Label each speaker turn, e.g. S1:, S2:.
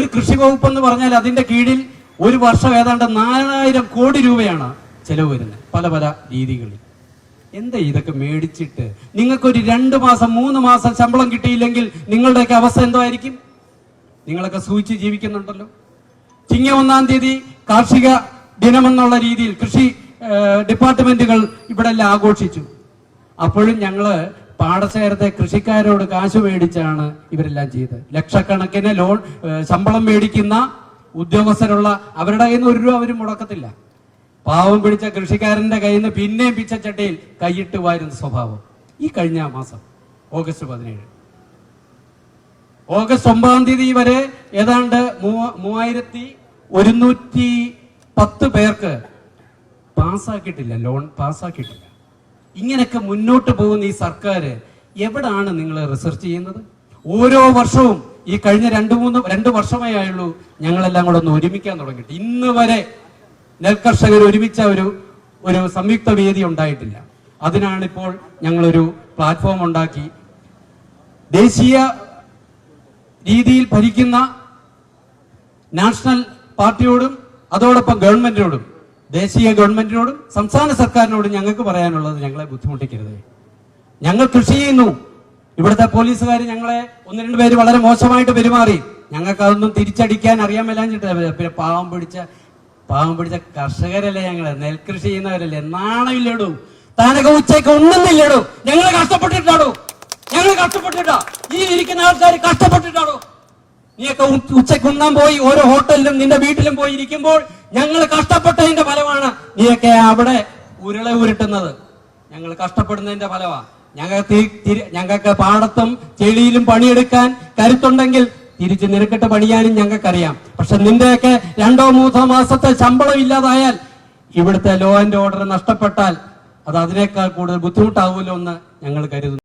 S1: ഒരു കൃഷി വകുപ്പ് എന്ന് പറഞ്ഞാൽ അതിന്റെ കീഴിൽ ഒരു വർഷം ഏതാണ്ട് നാലായിരം കോടി രൂപയാണ് ചെലവ് വരുന്നത് പല പല രീതികളിൽ. എന്താ ഇതൊക്കെ മേടിച്ചിട്ട്? നിങ്ങൾക്കൊരു രണ്ട് മാസം മൂന്ന് മാസം ശമ്പളം കിട്ടിയില്ലെങ്കിൽ നിങ്ങളുടെയൊക്കെ അവസ്ഥ എന്തോ ആയിരിക്കും നിങ്ങളൊക്കെ സൂചിച്ച് ജീവിക്കുന്നുണ്ടല്ലോ. ചിങ്ങ ഒന്നാം തീയതി കാർഷിക ദിനമെന്നുള്ള രീതിയിൽ കൃഷി ഡിപ്പാർട്ട്മെന്റുകൾ ഇവിടെ എല്ലാം ആഘോഷിച്ചു. അപ്പോഴും ഞങ്ങൾ പാടശേഖരത്തെ കൃഷിക്കാരോട് കാശ് മേടിച്ചാണ് ഇവരെല്ലാം ചെയ്തത്. ലക്ഷക്കണക്കിന് ലോൺ ശമ്പളം മേടിക്കുന്ന ഉദ്യോഗസ്ഥരുള്ള അവരുടെ കയ്യിൽ നിന്ന് ഒരു രൂപ അവരും മുടക്കത്തില്ല. പാവം പിടിച്ച കൃഷിക്കാരന്റെ കയ്യിൽ നിന്ന് പിന്നെയും പിച്ചച്ചട്ടയിൽ കൈയിട്ട് വാരുന്ന സ്വഭാവം. ഈ കഴിഞ്ഞ മാസം ഓഗസ്റ്റ് പതിനേഴ്. ഓഗസ്റ്റ് ഒമ്പതാം തീയതി വരെ ഏതാണ്ട് മൂവ- മൂവായിരത്തി ഒരുന്നൂറ്റി പത്ത് പേർക്ക് പാസ്സാക്കിയിട്ടില്ല ലോൺ പാസ്സാക്കിയിട്ടില്ല. ഇങ്ങനെയൊക്കെ മുന്നോട്ട് പോകുന്ന ഈ സർക്കാർ എവിടാണ് നിങ്ങൾ റിസർച്ച് ചെയ്യുന്നത്? ഓരോ വർഷവും ഈ കഴിഞ്ഞ രണ്ട് മൂന്ന് രണ്ട് വർഷമേ ആയുള്ളൂ ഞങ്ങളെല്ലാം കൂടെ ഒന്ന് ഒരുമിക്കാൻ തുടങ്ങിയിട്ട്. ഇന്ന് വരെ നെൽകർഷകർ ഒരുമിച്ച ഒരു ഒരു സംയുക്ത വേദി ഉണ്ടായിട്ടില്ല. അതിനാണിപ്പോൾ ഞങ്ങളൊരു പ്ലാറ്റ്ഫോം ഉണ്ടാക്കി. ദേശീയ രീതിയിൽ ഭരിക്കുന്ന നാഷണൽ പാർട്ടിയോടും അതോടൊപ്പം ഗവൺമെന്റിനോടും ദേശീയ ഗവൺമെന്റിനോടും സംസ്ഥാന സർക്കാരിനോടും ഞങ്ങൾക്ക് പറയാനുള്ളത് ഞങ്ങളെ ബുദ്ധിമുട്ടിക്കരുത്. ഞങ്ങൾ കൃഷി ചെയ്യുന്നു. ഇവിടുത്തെ പോലീസുകാർ ഞങ്ങളെ ഒന്ന് രണ്ട് പേര് വളരെ മോശമായിട്ട് പെരുമാറി. ഞങ്ങൾക്ക് അതൊന്നും തിരിച്ചടിക്കാൻ അറിയാൻ മേലാഞ്ഞിട്ട് പിന്നെ പാവം പിടിച്ച പാവം പിടിച്ച കർഷകരല്ലേ ഞങ്ങൾ? നെൽകൃഷി ചെയ്യുന്നവരല്ലേ? നാണമില്ലടൂ താനൊക്കെ ഉച്ചയ്ക്ക് ഉണ്ണുന്നില്ലടൂ ഞങ്ങൾ കഷ്ടപ്പെട്ടിട്ടാടോ ഞങ്ങൾ കഷ്ടപ്പെട്ടിട്ടാ. ഈ ഇരിക്കുന്ന ആൾക്കാർ കഷ്ടപ്പെട്ടിട്ടാണോ നീയൊക്കെ ഉച്ചയ്ക്ക് ഉണ്ണാൻ പോയി. ഓരോ ഹോട്ടലിലും നിന്റെ വീട്ടിലും പോയി ഇരിക്കുമ്പോൾ ഞങ്ങൾ കഷ്ടപ്പെട്ടതിന്റെ ഫലമാണ് നീയൊക്കെ അവിടെ ഉരുള ഉരുട്ടുന്നത്. ഞങ്ങൾ കഷ്ടപ്പെടുന്നതിന്റെ ഫലമാ. ഞങ്ങൾക്ക് ഞങ്ങൾക്ക് പാടത്തും ചെളിയിലും പണിയെടുക്കാൻ കരുത്തുണ്ടെങ്കിൽ തിരിച്ച് നിരക്കിട്ട് പണിയാനും ഞങ്ങൾക്കറിയാം. പക്ഷെ നിന്റെയൊക്കെ രണ്ടോ മൂന്നോ മാസത്തെ ശമ്പളം ഇല്ലാതായാൽ ഇവിടുത്തെ ലോ ആൻഡ് ഓർഡർ നഷ്ടപ്പെട്ടാൽ അത് അതിനേക്കാൾ കൂടുതൽ ബുദ്ധിമുട്ടാവുമല്ലോ എന്ന് ഞങ്ങൾ കരുതുന്നു.